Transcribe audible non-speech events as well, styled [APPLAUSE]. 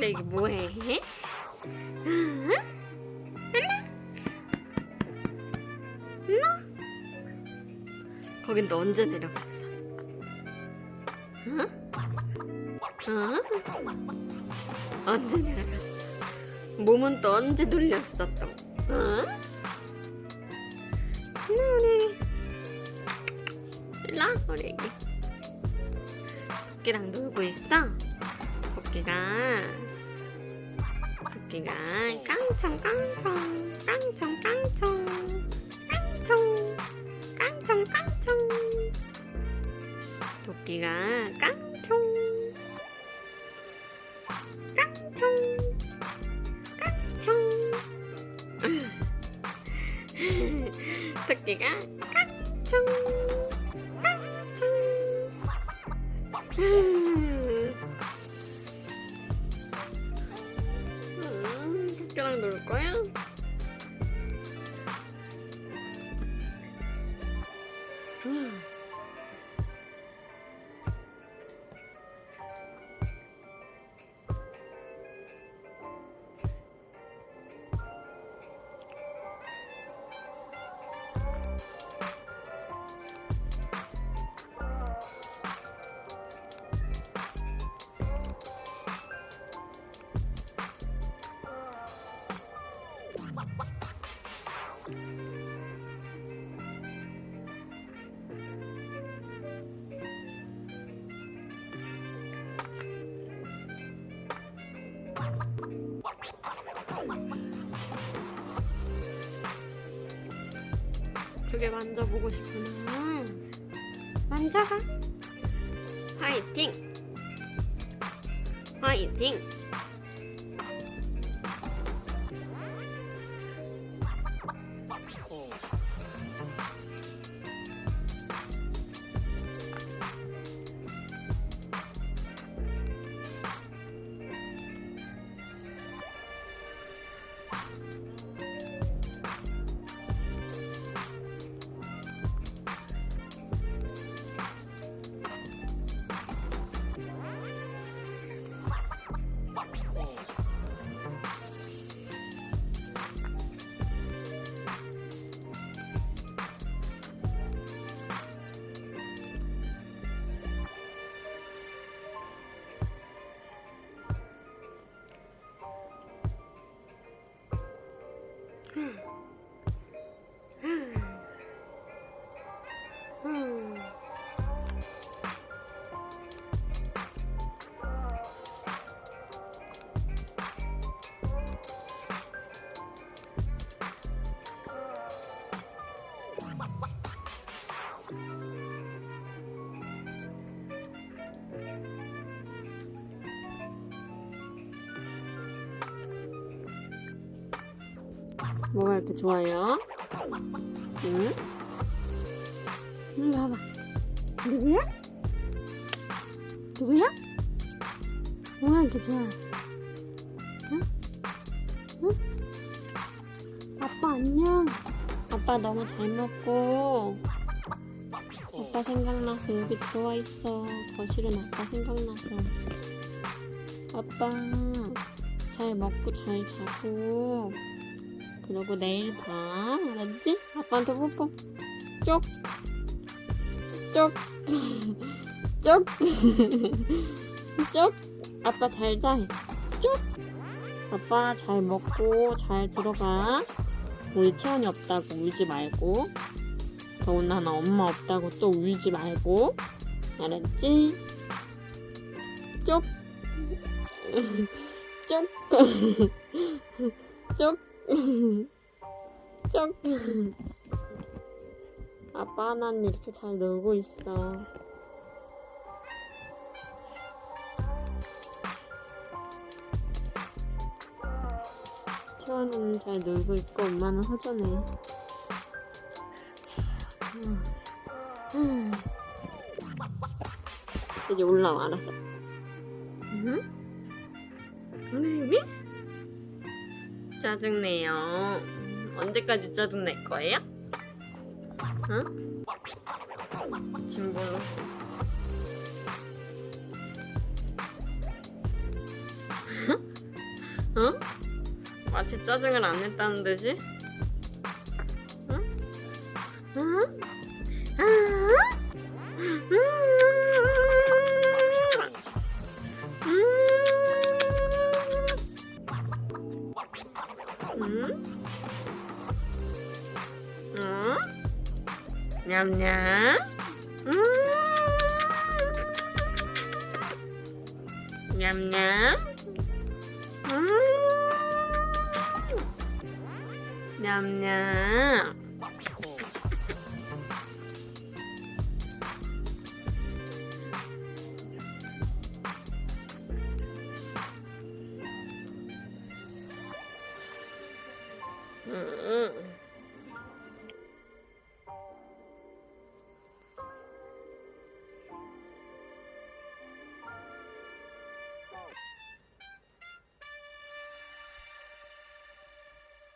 우리 애기 뭐해? 거긴 또 언제 내려갔어? 응? 응? 언제 내려갔어? 몸은 또 언제 눌렸어 또? 응? 일로 우리 일로 와, 우리 애기 토끼랑 놀고 토끼가 깡총 깡총 깡총 깡총 깡총 깡총 깡총. 토끼가 깡총 깡총 깡총. [LAUGHS] 토끼가 깡총 깡총 [LAUGHS] 놀 거야? 두개 만져보고 싶구나. 만져봐. 화이팅! 화이팅! Hmm. 뭐가 이렇게 좋아요? 응? 응, 봐봐. 누구야? 누구야? 뭐가 이렇게 좋아? 응? 응? 아빠 안녕. 아빠 너무 잘 먹고. 아빠 생각나서 여기 들어와 있어. 거실은 아빠 생각나서. 아빠 잘 먹고 잘 자고. 그러고 내일 봐. 알았지? 아빠한테 뽀뽀. 쪽. 쪽. [LAUGHS] 쪽. [LAUGHS] 쪽. 아빠 잘 자. 쪽. 아빠 잘 먹고 잘 들어가. 우리 채원이 없다고 울지 말고. 더군다나 엄마 없다고 또 울지 말고. 알았지? 쪽. [LAUGHS] 쪽. 쪽. 쪽. 아빠 하나는 이렇게 잘 놀고 있어. 채원이는 잘 놀고 있고 엄마는 허전해. 이제 올라와 알았어. 응? 애기? 짜증내요. 언제까지 짜증낼 거예요? 응? 뭘로? 어? [LAUGHS] 마치 짜증을 안 냈다는 듯이? 응? 응? 응? 응? ừ. Ừ. Nhầm nhá ừ. Nhầm nhá ừ. Nhầm nhá 嗯。